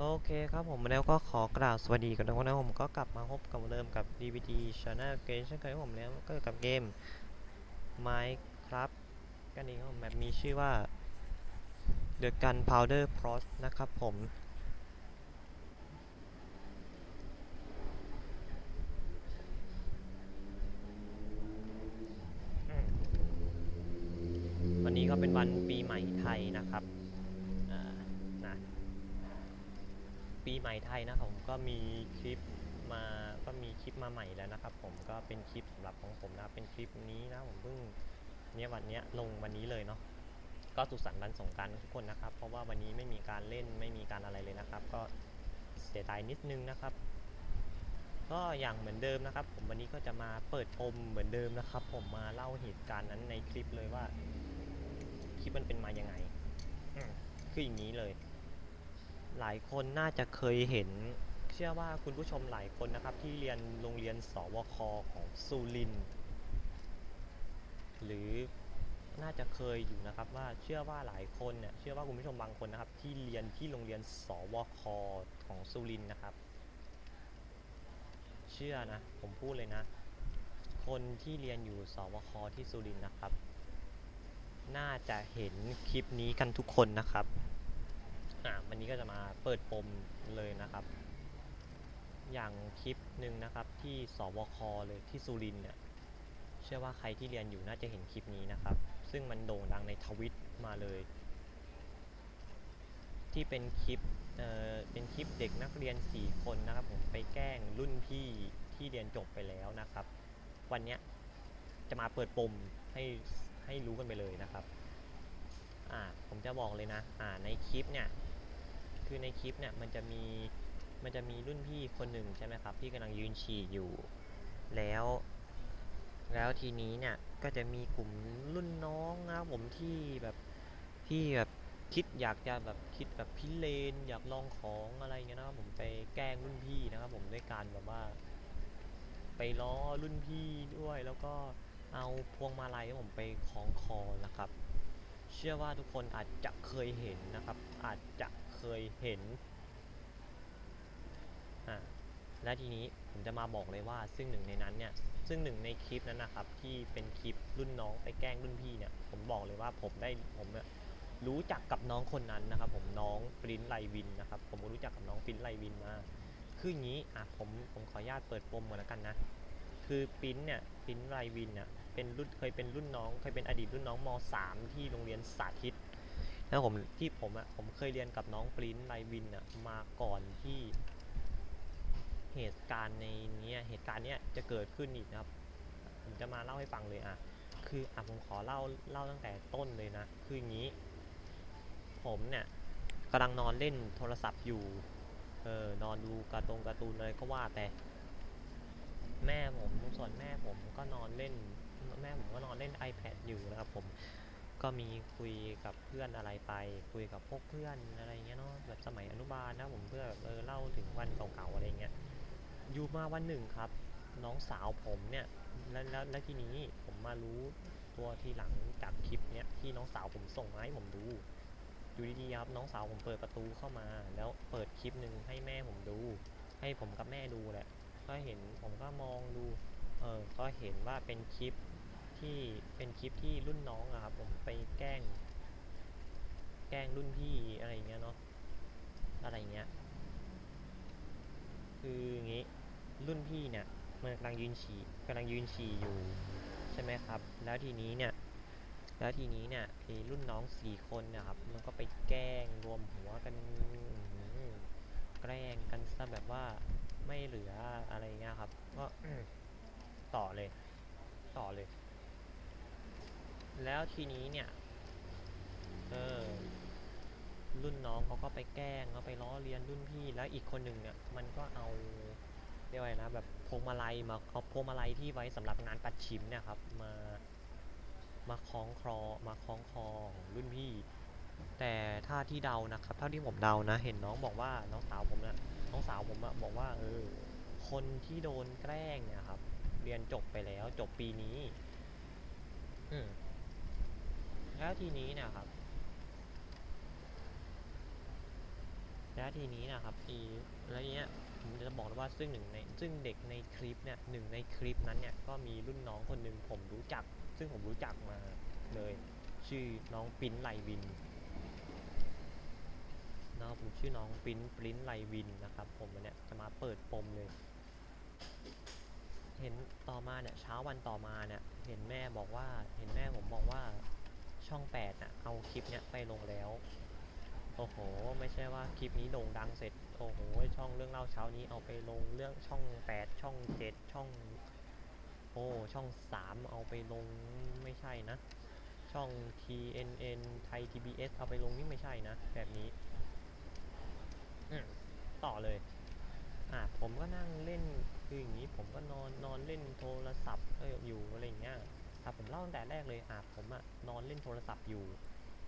โอเคครับผมแล้วก็ขอกล่าวสวัสดีกันทุกคนนะผมก็กลับมาพบกับเริ่มกับ DVD Channel เกมเช่นเคยผมแล้วก็กับเกม Minecraft กันเองครับผมแบบมีชื่อว่า The Gunpowder Plot นะครับผม วันนี้ก็เป็นวันปีใหม่ไทยนะครับอ่านะ ปี ใหม่ไทยนะครับผมก็มีคลิปมาก็มีคลิปมาใหม่แล้วนะครับ ผมก็เป็นคลิปสำหรับของผมนะเป็นคลิปนี้นะผมเพิ่งเนี้ยวันเนี้ยลงวันนี้เลยเนาะก็สุขสันต์วันสงการทุกคนนะครับ เพราะว่าวันนี้ไม่มีการเล่นไม่มีการอะไรเลยนะครับ ก็เสียดายนิดนึงนะครับ ก็อย่างเหมือนเดิมนะครับ ผมวันนี้ก็จะมาเปิดปมเหมือนเดิมนะครับ ผมมาเล่าเหตุการณ์นั้นในคลิปเลยว่า คลิปมันเป็นมายังไงคืออย่างนี้เลย หลายคนน่าจะเคยเห็น เชื่อว่าคุณผู้ชมหลายคนนะครับ ที่เรียนโรงเรียนสวคของสุรินหรือน่าจะเคยอยู่นะครับว่าเชื่อว่าหลายคนเนี่ยเชื่อว่าคุณผู้ชมบางคนนะครับ ที่เรียนที่โรงเรียนสวคของสุรินนะครับ เชื่อนะผมพูดเลยนะ คนที่เรียนอยู่สวคที่สุรินนะครับ น่าจะเห็นคลิปนี้กันทุกคนนะครับ วันนี้ก็จะมาเปิดปมเลยนะครับ อย่างคลิปหนึ่งนะครับที่สวคเลยที่สุรินเนี่ยเชื่อว่าใครที่เรียนอยู่น่าจะเห็นคลิปนี้นะครับ ซึ่งมันโด่งดังในทวิตมาเลย ที่เป็นคลิปเอ่อเป็นคลิปเด็กนักเรียน 4 คนนะครับ ผมไปแกล้งรุ่นพี่ที่เรียนจบไปแล้วนะครับ วันนี้จะมาเปิดปมให้ให้รู้กันไปเลยนะครับอ่าผมจะบอกเลยนะอ่าในคลิปเนี่ย คือในคลิปเนี่ยมันจะมีมันจะมีรุ่นพี่คนหนึ่งใช่ไหมครับที่กำลังยืนฉี่อยู่ แล้ว แล้วทีนี้เนี่ยก็จะมีกลุ่มรุ่นน้องนะครับผมที่แบบที่แบบคิดอยากจะแบบคิดแบบพิเรนอยากลองของอะไรเงี้ยนะครับผมไปแกล้งรุ่นพี่นะครับผมด้วยการแบบว่า ไปล้อรุ่นพี่ด้วย แล้วก็เอาพวงมาลัยของผมไปคล้องคอนะครับ เชื่อว่าทุกคนอาจจะเคยเห็นนะครับ อาจจะ เคยเห็นอ่าและทีนี้ผมจะมาบอกเลยว่าซึ่งหนึ่งในนั้นเนี่ยซึ่งหนึ่งในคลิปนั้นนะครับ ที่เป็นคลิปรุ่นน้องไปแกล้งรุ่นพี่เนี่ย ผมบอกเลยว่าผมได้ผมเนี่ยรู้จักกับน้องคนนั้นนะครับ ผมน้องปริ้นไลวินนะครับ ผมรู้จักกับน้องปริ้นไลวินมาคืออย่างนี้อะผมผมขออนุญาตเปิดปมก่อนแล้วกันนะ คือปริ้นเนี่ยปริ้นไลวินเนี่ยเป็นรุ่นเคยเป็นรุ่นน้องเคยเป็นอดีตรุ่นน้องม .3 ที่โรงเรียนสาธิต แล้วผมที่ผมอะผมเคยเรียนกับน้องปริ้นไลวินอะมาก่อนที่เหตุการณ์ในเนี้ยเหตุการณ์เนี้ยจะเกิดขึ้นอีกนะครับ ผมจะมาเล่าให้ฟังเลยอะ คืออะผมขอเล่าเล่าตั้งแต่ต้นเลยนะ คืออย่างนี้ ผมเนี่ยกำลังนอนเล่นโทรศัพท์อยู่ เออนอนดูการ์ตงการ์ตูนอะไรก็ว่าแต่ แม่ผมส่วนแม่ผมก็นอนเล่น แม่ผมก็นอนเล่น iPad อยู่นะครับผม ก็มีคุยกับเพื่อนอะไรไป คุยกับพวกเพื่อนอะไรเงี้ยเนาะแบบสมัยอนุบาลนะผมเพื่อเออเล่าถึงวันเก่าๆอะไรเงี้ยอยู่มาวันหนึ่งครับ น้องสาวผมเนี่ยแล้วแล้วแล้วทีนี้ผมมารู้ตัวทีหลังจากคลิปเนี้ยที่น้องสาวผมส่งมาให้ผมดูอยู่ดีๆครับน้องสาวผมเปิดประตูเข้ามา แล้วเปิดคลิปหนึ่งให้แม่ผมดู ให้ผมกับแม่ดูแหละก็เห็นผมก็มองดูเออก็เห็นว่าเป็นคลิป ที่เป็นคลิปที่รุ่นน้องอะครับผมไปแกล้ง แกล้งรุ่นพี่อะไรเงี้ยเนาะอะไรเงี้ยคืออย่างงี้รุ่นพี่เนี่ยมันกำลังยืนฉี่กำลังยืนฉี่อยู่ใช่ไหมครับ แล้วทีนี้เนี่ยแล้วทีนี้เนี่ยไอ้รุ่นน้องสี่คนนะครับ มันก็ไปแกล้งรวมหัวกันแกล้งกันซะแบบว่าไม่เหลืออะไรเงี้ยครับ ก็ต่อเลย ต่อเลย แล้วทีนี้เนี่ย เออ รุ่นน้องเขาก็ไปแกล้งเขาไปล้อเลียนรุ่นพี่ แล้วอีกคนหนึ่งเนี่ย มันก็เอาเรียกว่าไงนะ แบบพวงมาลัยมาเอาพวงมาลัยที่ไว้สำหรับงานปัดชิมเนี่ยครับ มา มาคล้องคลอมาคล้องคอของรุ่นพี่ แต่ถ้าที่เดานะครับ เท่าที่ผมเดานะ เห็นน้องบอกว่าน้องสาวผมนะน้องสาวผมอะบอกว่า เออ คนที่โดนแกล้งเนี่ยครับ เรียนจบไปแล้ว จบปีนี้ อืม แล้วทีนี้เนี่ยครับ แล้วทีนี้นะครับอีแล้วเนี้ยผมจะบอกว่าซึ่งหนึ่งในซึ่งเด็กในคลิปเนี่ยหนึ่งในคลิปนั้นเนี่ยก็มีรุ่นน้องคนหนึ่งผมรู้จัก ซึ่งผมรู้จักมาเลย ชื่อน้องปิ้นไลวินนะครับผมชื่อน้องปิ้นปริ้นไลวินนะครับ ผมวันเนี้ยจะมาเปิดปมเลย เห็นต่อมาเนี่ยเช้าวันต่อมาเนี่ยเห็นแม่บอกว่าเห็นแม่ผมบอกว่า ช่องแปดน่ะเอาคลิปเนี้ยไปลงแล้ว โอ้โห ไม่ใช่ว่าคลิปนี้โด่งดังเสร็จ โอ้โห ช่องเรื่องเล่าเช้านี้เอาไปลงเรื่องช่อง8ช่อง7ช่อง โอ้ ช่อง3เอาไปลงไม่ใช่นะ ช่อง TNN ไทย TBS เอาไปลงนี่ไม่ใช่นะ แบบนี้ ต่อเลย อะ ผมก็นั่งเล่นคืออย่างนี้ผมก็นอนนอนเล่นโทรศัพท์อออยู่อะไรอย่างเงี้ย อะผมเล่าตั้งแต่แรกเลยอะผมอะนอนเล่นโทรศัพท์อยู่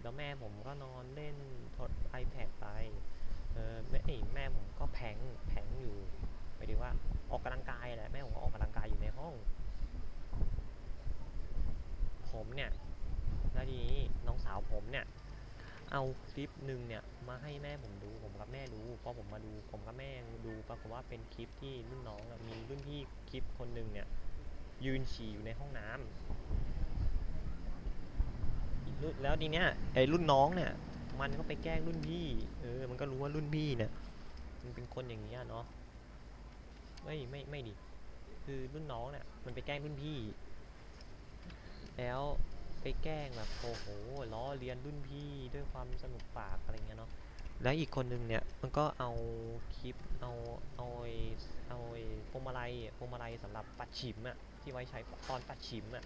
แล้วแม่ผมก็นอนเล่นโทร iPad ไปเออแม่เอ้ยแม่ผมก็แผงแผงอยู่หมายถึงว่าออกกำลังกายแหละแม่ผมก็ออกกำลังกายอยู่ในห้อง ผมเนี่ยแล้วทีนี้น้องสาวผมเนี่ย เอาคลิปหนึ่งเนี่ยมาให้แม่ผมดู ผมกับแม่ดูพอผมมาดูผมกับแม่ดูปรากฏว่าเป็นคลิปที่รุ่นน้องมีรุ่นพี่คลิปคนหนึ่งเนี่ย ยืนฉี่อยู่ในห้องน้ำแล้วทีเนี้ยไอ้รุ่นน้องเนี่ย มันก็ไปแกล้งรุ่นพี่ เออ มันก็รู้ว่ารุ่นพี่เนี่ยมันเป็นคนอย่างเงี้ยเนาะไม่ไม่ไม่ดิคือรุ่นน้องเนี่ยมันไปแกล้งรุ่นพี่ แล้วไปแกล้งแบบโอ้โหล้อเลียนรุ่นพี่ด้วยความสนุกปากอะไรเงี้ยเนาะแล้วอีกคนนึงเนี่ยมันก็เอาคลิปเอาเอาเอาไอ้พวงมาลัยพวงมาลัยสำหรับปัดฉิมอะ ที่ไว้ใช้ตอนปัดฉิมอะ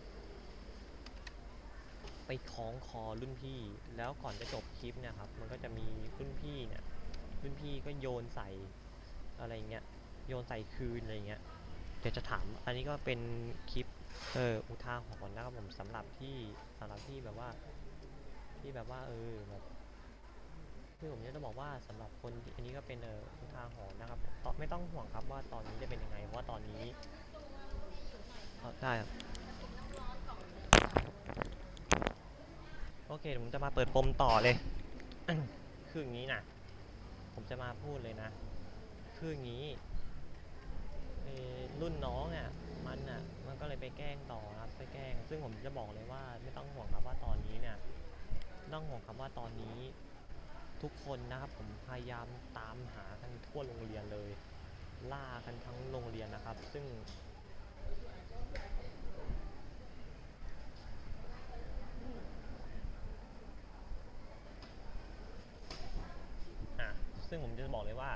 ไปคล้องคอรุ่นพี่ แล้วก่อนจะจบคลิปเนี่ยครับ มันก็จะมีรุ่นพี่เนี่ย รุ่นพี่ก็โยนใส่อะไรเงี้ย โยนใส่คืนอะไรเงี้ย เดี๋ยวจะถาม อันนี้ก็เป็นคลิป เอออุทาหรณ์นะครับผมสำหรับที่สำหรับที่แบบว่า ที่แบบว่า เออแบบคือผมจะบอกว่าสำหรับคนที่อันนี้ก็เป็นเอออุทาหรณ์นะครับไม่ต้องห่วงครับว่าตอนนี้จะเป็นยังไง เพราะว่าตอนนี้ ได้ครับ โอเคผมจะมาเปิดปมต่อเลย คืออย่างนี้นะผมจะมาพูดเลยนะ คืออย่างนี้รุ่นน้องอะ มันอะ มันก็เลยไปแกล้งต่อครับ ไปแกล้ง ซึ่งผมจะบอกเลยว่าไม่ต้องห่วงครับว่าตอนนี้เนี่ยต้องห่วงครับว่าตอนนี้ทุกคนนะครับ ผมพยายามตามหากันทั่วโรงเรียนเลย ล่ากันทั้งโรงเรียนนะครับ ซึ่ง อะ ซึ่งผมจะบอกเลยว่า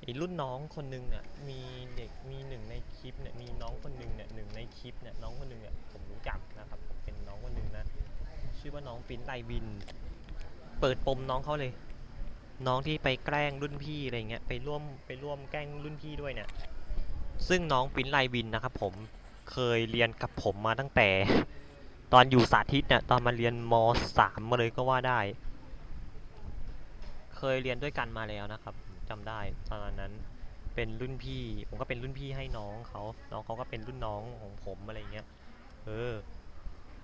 ไอ้รุ่นน้องคนหนึ่งเนี่ยมีเด็กมีหนึ่งในคลิปเนี่ยมีน้องคนหนึ่งเนี่ยหนึ่งในคลิปเนี่ยน้องคนหนึ่งเนี่ยผมรู้จักนะครับผมเป็นน้องคนหนึ่งนะชื่อว่าน้องปิ้นไลวิน เปิดปมน้องเขาเลย น้องที่ไปแกล้งรุ่นพี่อะไรเงี้ยไปร่วมไปร่วมแกล้งรุ่นพี่ด้วยเนี่ยซึ่งน้องปิ้นไลวินนะครับผมเคยเรียนกับผมมาตั้งแต่ ตอนอยู่สาธิตเนี่ยตอนมาเรียนมสามมาเลยก็ว่าได้ เคยเรียนด้วยกันมาแล้วนะครับผมจำได้ตอนนั้นเป็นรุ่นพี่ ผมก็เป็นรุ่นพี่ให้น้องเขาน้องเขาก็เป็นรุ่นน้องของผมอะไรเงี้ยเออ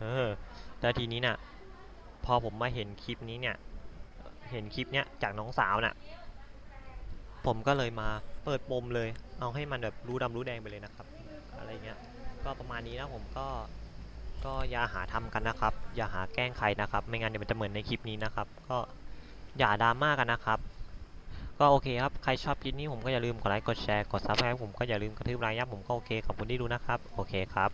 เออแล้วทีนี้น่ะ พอผมมาเห็นคลิปนี้เนี่ย เห็นคลิปเนี้ยจากน้องสาวน่ะ ผมก็เลยมาเปิดปมเลย เอาให้มันแบบรู้ดำรู้แดงไปเลยนะครับ อะไรเงี้ย ก็ประมาณนี้นะผมก็ ก็อย่าหาทำกันนะครับ อย่าหาแกล้งใครนะครับ ไม่งั้นเดี๋ยวมันจะเหมือนในคลิปนี้นะครับ ก็ อย่าดราม่ากันนะครับ ก็โอเคครับ ใครชอบคลิปนี้ผมก็อย่าลืมกดไลค์ กดแชร์ กดซับสไครต์ผมก็อย่าลืมกระทืบไลค์ยับผมก็โอเค ขอบคุณที่ดูนะครับ โอเคครับ